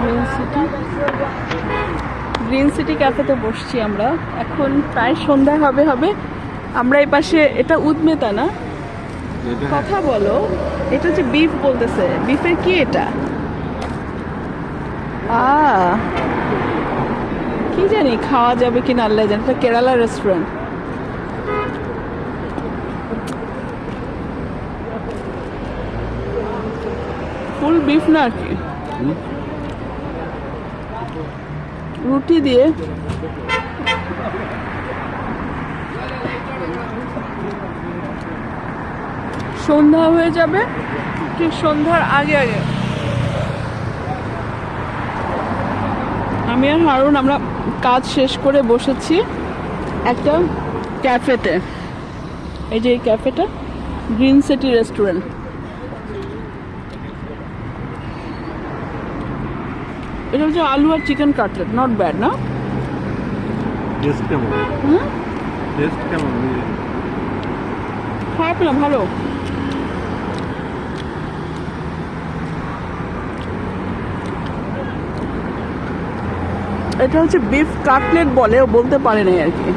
Green city green city ক্যাফেতে বসছি আমরা। এখন প্রায় সন্ধ্যা হবে হবে। আমরা এই পাশে, এটা উদ্মেতা না? কথা বলো। এটা হচ্ছে বিফ বলতেছে। বিফের কি এটা? আ কি জানি, খাওয়া যাবে কিনা, আল্লাহ জানি। এটা কেরালা রেস্টুরেন্ট ফুল বিফ না আর কি? রুটি দিয়ে। সন্ধ্যা হয়ে যাবে ঠিক সন্ধ্যার আগে আগে। আমি আর হারুন আমরা কাজ শেষ করে বসেছি একটা ক্যাফেতে। এই যে এই ক্যাফেটা গ্রিন সিটি রেস্টুরেন্ট। এটা হচ্ছে আলু আর চিকেন কাটলেট নট ব্যাড না? টেস্ট কেমন? হুম? টেস্ট কেমন? খারাপ না ভালো। এটা হচ্ছে বিফ কাটলেট বলে ও বলতে পারে নাই আর কি।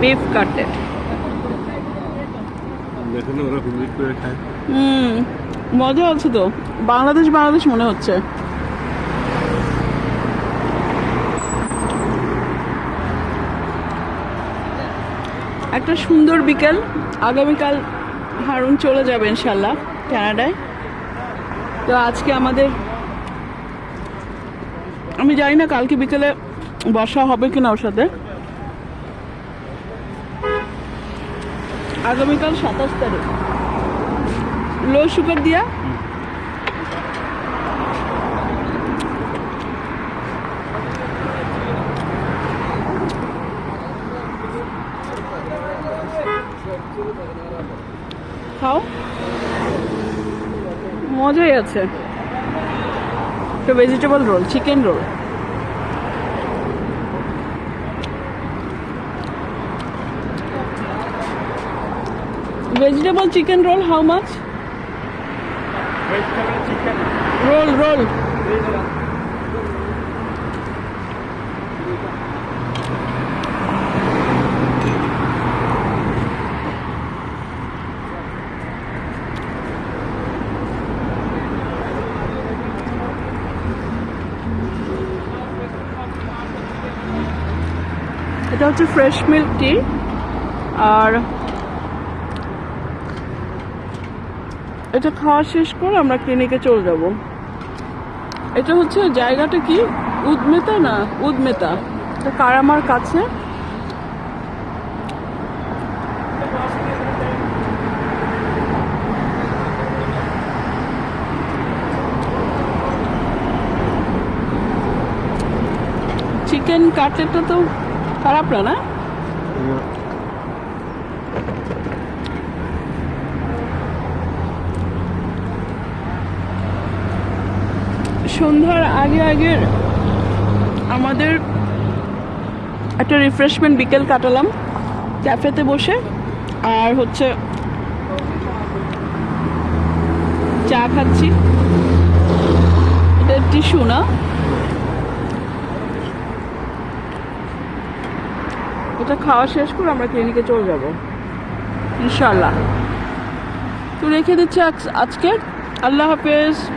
বিফ কাটলেট হুম মজা আছে তো। বাংলাদেশ বাংলাদেশ মনে হচ্ছে। একটা সুন্দর বিকেল। আগামীকাল হারুন চলে যাবে ইনশাল্লাহ কানাডায়। তো আজকে আমাদের, আমি জানি না কালকে বিকেলে বসা হবে কিনা ওর সাথে। আগামীকাল সাতাশ তারিখ। লো সুগার দিয়া খাও। মজাই আছে। একটা vegetable roll chicken roll vegetable chicken roll how much roll roll এটা হচ্ছে ফ্রেশ মিল্ক টি আর এটা খাওয়া শেষ করে আমরা ক্লিনিকে চলে যাব। এটা হচ্ছে জায়গাটা কি? উদ্মেতা না? উদ্মেতা। এটা কারামার কাছে। চিকেন কাটলেটটা তো খারাপ না না? সন্ধ্যার আগে আগে আমাদের একটা রিফ্রেশমেন্ট বিকেল কাটালাম ক্যাফেতে বসে, আর হচ্ছে চা খাচ্ছি। এটা টিস্যু না। এটা খাওয়া শেষ করে আমরা ক্লিনিকে চলে যাব। ইনশাল্লাহ তো রেখে দিচ্ছি আজ- আজকে। আল্লাহ হাফেজ।